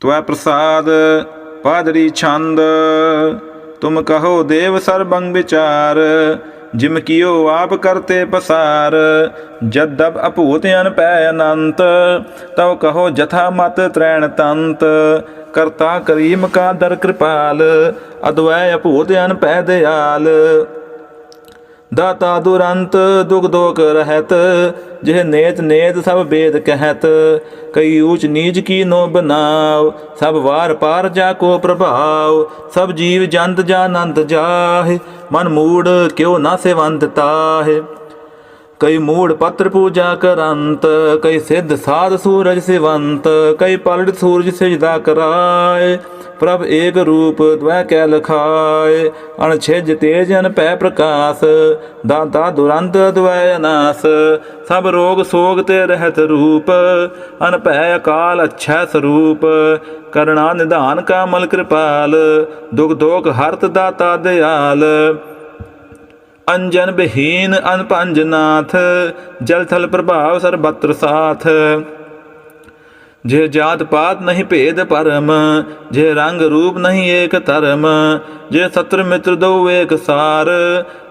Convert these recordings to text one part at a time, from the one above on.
ਤਵੈ ਪ੍ਰਸਾਦ, ਪਾਦਰੀ ਛੰਦ। ਤੁਮ ਕਹੋ ਦੇਵ ਸਰਬੰਗ ਵਿਚਾਰ, ਜਿਮ ਕੀਓ ਆਪ ਕਰਤੇ ਪਸਾਰ। ਜਦਬ ਅਭੂਤ ਅਨ ਪੈ ਅਨੰਤ ਤਉ ਕਹੋ ਜਥਾ ਮਤ ਤ੍ਰੈਣ ਤੰਤ। ਕਰਤਾ ਕਰੀਮ ਕਾ ਦਰ ਕਿਰਪਾਲ, ਅਦਵੈ ਅਭੂਤ ਅਨ ਦਿਆਲ। ਦਾਤਾ ਦੁਰੰਤ ਦੁਖ ਦੋਖ ਰਹਿਤ, ਜਿਹ ਨੇਤ ਨੇਤ ਸਭ ਬੇਦ ਕਹਿਤ। ਕਈ ਊਚ ਨੀਚ ਕੀ ਨੋ ਬਨਾਵ ਸਭ ਵਾਰ ਪਾਰ ਜਾ ਕੋ ਪ੍ਰਭਾਵ ਸਭ ਜੀਵ ਜੰਤ ਜਾ ਜਾਨੰਤ ਜਾਹੇ, ਮਨ ਮੂੜ ਕਿਉ ਨਾ ਸੇਵੰਤ ਤਾਹੇ। ਕਈ ਮੂੜ ਪੱਤਰ ਪੂਜਾ ਕਰੰਤ, ਕਈ ਸਿੱਧ ਸਾਧ ਸੂਰਜ ਸਿਵੰਤ, ਕਈ ਪਲਟ ਸੂਰਜ ਸਜਦਾ ਕਰਾਏ। ਪ੍ਰਭ ਏਕ ਰੂਪ ਦਵੈ ਕੈ ਲਖਾਏ, ਅਣਛਿਜ ਤੇਜ ਅਨ ਪੈ ਪ੍ਰਕਾਸ਼, ਦਾਤਾ ਦੁਰੰਤ ਦਵੈ ਅਨਾਸ, ਸਭ ਰੋਗ ਸੋਗ ਤੇ ਰਹਿਤ ਰੂਪ ਅਨ ਭੈ ਅਕਾਲ ਅੱਛਾ ਸਰੂਪ, ਕਰਣਾ ਨਿਧਾਨ ਕਾਮਲ ਕਿਰਪਾਲ, ਦੁਖ ਦੋਖ ਹਰਤ ਦਾਤਾ ਦਿਆਲ। ਅੰਜਨ ਬਹੀਨ ਅਨਪੰਜਨਾਥ ਜਲ ਥਲ ਪ੍ਰਭਾਵ ਸਰਬਤਰ ਸਾਥ। ਜੇ ਜਾਤ ਪਾਤ ਨਹੀਂ ਭੇਦ ਪਰਮ, ਜੇ ਰੰਗ ਰੂਪ ਨਹੀਂ ਏਕ ਧਰਮ, ਜੇ ਸਤਰ ਮਿੱਤਰ ਦੋ ਏਕ ਸਾਰ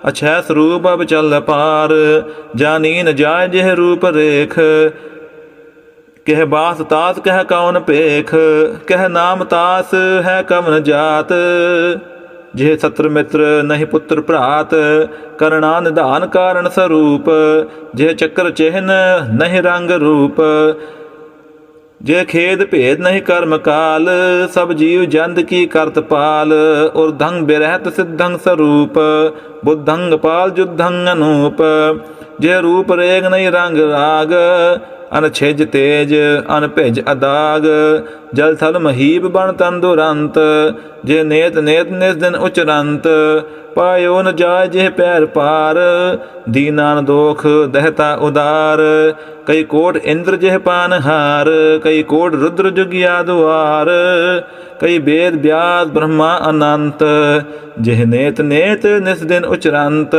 ਅਛੈ ਸਰੂਪ ਅਬ ਚੱਲ ਪਾਰ ਜਾਨੀ ਨ ਜਾਏ ਜਿਹ ਰੂਪ ਰੇਖ, ਕਹਿ ਬਾਸ ਤਾਸ ਕਹਿ ਕੌਣ ਭੇਖ, ਕਹਿ ਨਾਮ ਤਾਸ ਹੈ ਕਵਨ ਜਾਤ, ਜੇ ਸਤਰ ਮਿੱਤਰ ਨਹੀਂ ਪੁੱਤਰ ਭਰਾਤ, ਕਰਣਾ ਨਿਧਾਨ ਕਾਰਨ ਸਰੂਪ, ਜੇ ਚੱਕਰ ਚਿਹਨ ਨਹੀਂ ਰੰਗ ਰੂਪ ਜੇ ਖੇਦ ਭੇਦ ਨਹੀਂ ਕਰਮ ਕਾਲ, ਸਭ ਜੀਵ ਜੰਦ ਕੀ ਕਰਤ ਪਾਲ। ਉਰਧੰ ਬਿਰਹਤ ਸਿੱਧੰ ਸਰੂਪ ਬੁੱਧੰ ਪਾਲ ਜੁਧੰ ਅਨੂਪ। ਜੇ ਰੂਪ ਰੇਗ ਨਹੀਂ ਰੰਗ ਰਾਗ ਅਨਛਿਜ ਤੇਜ ਅਨਭਿਜ ਅਦਾਗ। ਜਲ ਥਲ ਮਹੀਬ ਬਣ ਤਨ ਦੁਰੰਤ ਜੇ ਨੇਤ ਨੇਤ ਨਿਸ ਦਿਨ ਉਚਰੰਤ। ਪਾਇਓ ਨ ਜਾਏ ਜਿਹ ਪੈਰ ਪਾਰ ਦੀਨਾਨ ਦੋਖ ਦਹਤਾ ਉਦਾਰ। ਕਈ ਕੋਟ ਇੰਦਰ ਜਿਹ ਪਾਨਹਾਰ ਕਈ ਕੋਟ ਰੁਦਰ ਜੁਗਿਆ ਦੁਆਰ। ਕਈ ਵੇਦ ਵਿਆਸ ਬ੍ਰਹਮਾ ਅਨੰਤ, ਜਿਹ ਨੇਤ ਨੇਤ ਨਿਸ ਦਿਨ ਉਚਰੰਤ।